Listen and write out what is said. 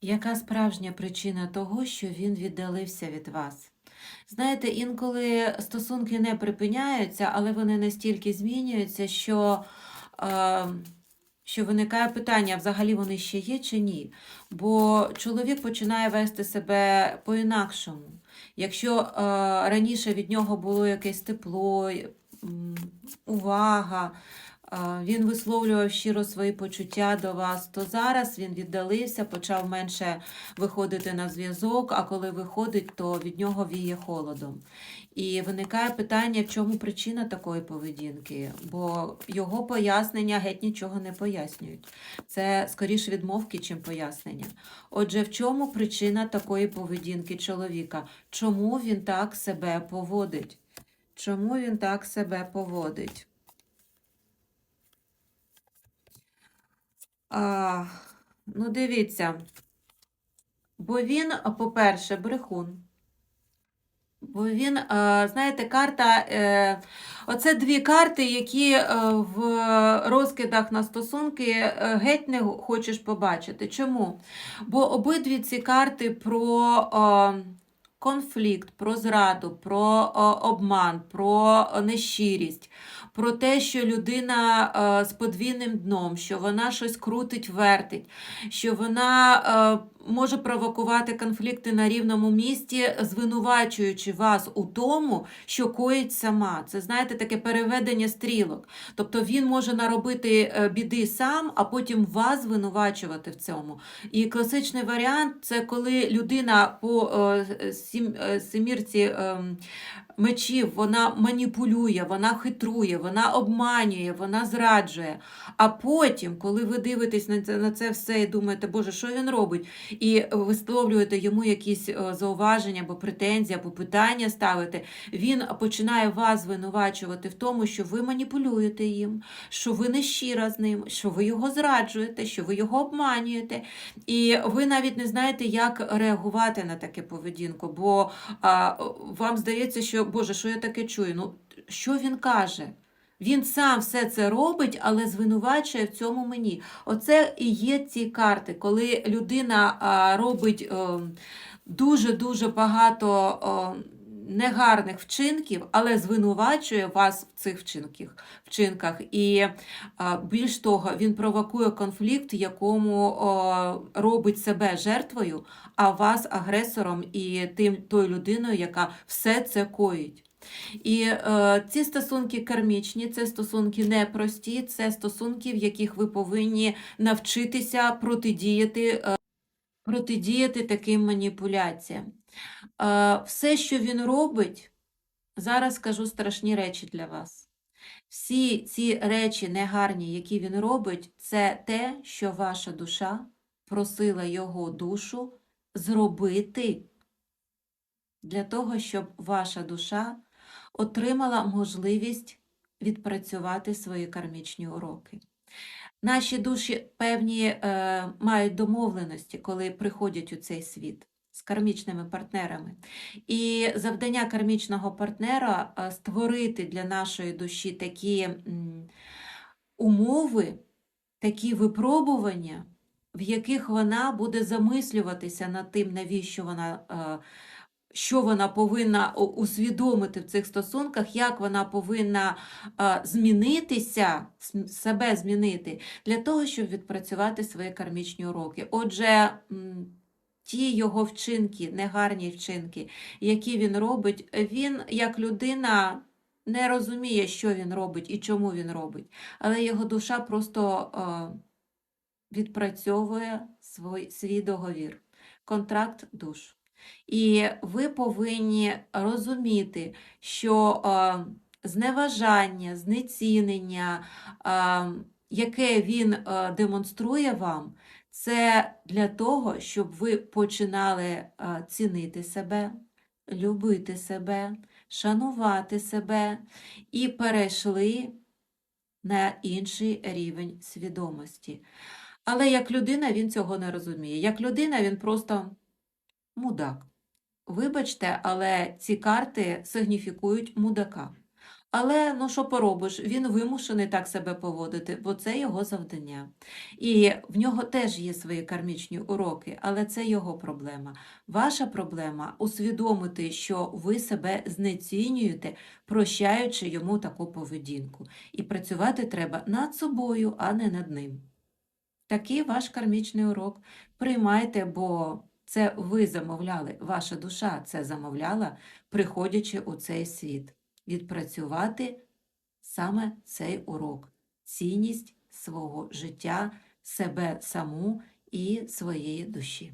Яка справжня причина того, що він віддалився від вас? Знаєте, інколи стосунки не припиняються, але вони настільки змінюються, що, е, що виникає питання, взагалі вони ще є чи ні. Бо чоловік починає вести себе по-інакшому. Якщо е, раніше від нього було якесь тепло, увага, він висловлював щиро свої почуття до вас, то зараз він віддалився, почав менше виходити на зв'язок, а коли виходить, то від нього віє холодом. І виникає питання, в чому причина такої поведінки, бо його пояснення геть нічого не пояснюють. Це скоріше відмовки, чим пояснення. Отже, в чому причина такої поведінки чоловіка? Чому він так себе поводить? Чому він так себе поводить? А, ну, дивіться. Бо він, по-перше, брехун. Бо він, знаєте, карта. е, Оце дві карти, які е, в розкидах на стосунки е, геть не хочеш побачити. Чому? Бо обидві ці карти про конфлікт, про зраду, про обман, про нещирість, про те, що людина е, з подвійним дном, що вона щось крутить, вертить, що вона е, може провокувати конфлікти на рівному місці, звинувачуючи вас у тому, що коїть сама. Це знаєте таке переведення стрілок. Тобто він може наробити е, біди сам, а потім вас звинувачувати в цьому. І класичний варіант це коли людина по е, мечів вона маніпулює, вона хитрує, вона обманює, вона зраджує. А потім, коли ви дивитесь на це, на це все і думаєте, Боже, що він робить? і висловлюєте йому якісь е, зауваження або претензії, або питання ставите, він починає вас звинувачувати в тому, що ви маніпулюєте їм, що ви не щира з ним, що ви його зраджуєте, що ви його обманюєте. І ви навіть не знаєте, як реагувати на таке поведінку, бо а, вам здається, що Боже, що я таке чую? Ну, що він каже? Він сам все це робить, але звинувачує в цьому мені. Оце і є ці карти, коли людина робить дуже-дуже багато о, негарних вчинків, але звинувачує вас в цих вчинках. вчинках. І більш того, він провокує конфлікт, якому робить себе жертвою, а вас агресором і тим тою людиною, яка все це коїть. І е, ці стосунки кармічні, це стосунки непрості, це стосунки, в яких ви повинні навчитися протидіяти, е, протидіяти таким маніпуляціям. Все, що він робить, зараз скажу страшні речі для вас. Всі ці речі негарні, які він робить, це те, що ваша душа просила його душу зробити для того, щоб ваша душа отримала можливість відпрацювати свої кармічні уроки. Наші душі певні е, мають домовленості, коли приходять у цей світ з кармічними партнерами. І завдання кармічного партнера е, створити для нашої душі такі умови, такі випробування, в яких вона буде замислюватися над тим, навіщо вона. Е, що вона повинна усвідомити в цих стосунках, як вона повинна змінитися, себе змінити, для того, щоб відпрацювати свої кармічні уроки. Отже, ті його вчинки, негарні вчинки, які він робить, він як людина. Не розуміє, що він робить і чому він робить, але його душа просто е, відпрацьовує свій, свій договір, контракт душ. І ви повинні розуміти, що е, зневажання, знецінення, е, яке він е, демонструє вам, це для того, щоб ви починали е, цінити себе, любити себе, шанувати себе і перейшли на інший рівень свідомості. Але як людина він цього не розуміє. Як людина він просто мудак. Вибачте, але ці карти сигніфікують мудака. Але ну що поробиш, він вимушений так себе поводити, бо це його завдання. І в нього теж є свої кармічні уроки, але це його проблема. Ваша проблема усвідомити, що ви себе знецінюєте, прощаючи йому таку поведінку. І працювати треба над собою, а не над ним. Такий ваш кармічний урок. Приймайте, бо це ви замовляли, ваша душа це замовляла, приходячи у цей світ. Відпрацювати саме цей урок, цінність свого життя, себе саму і своєї душі.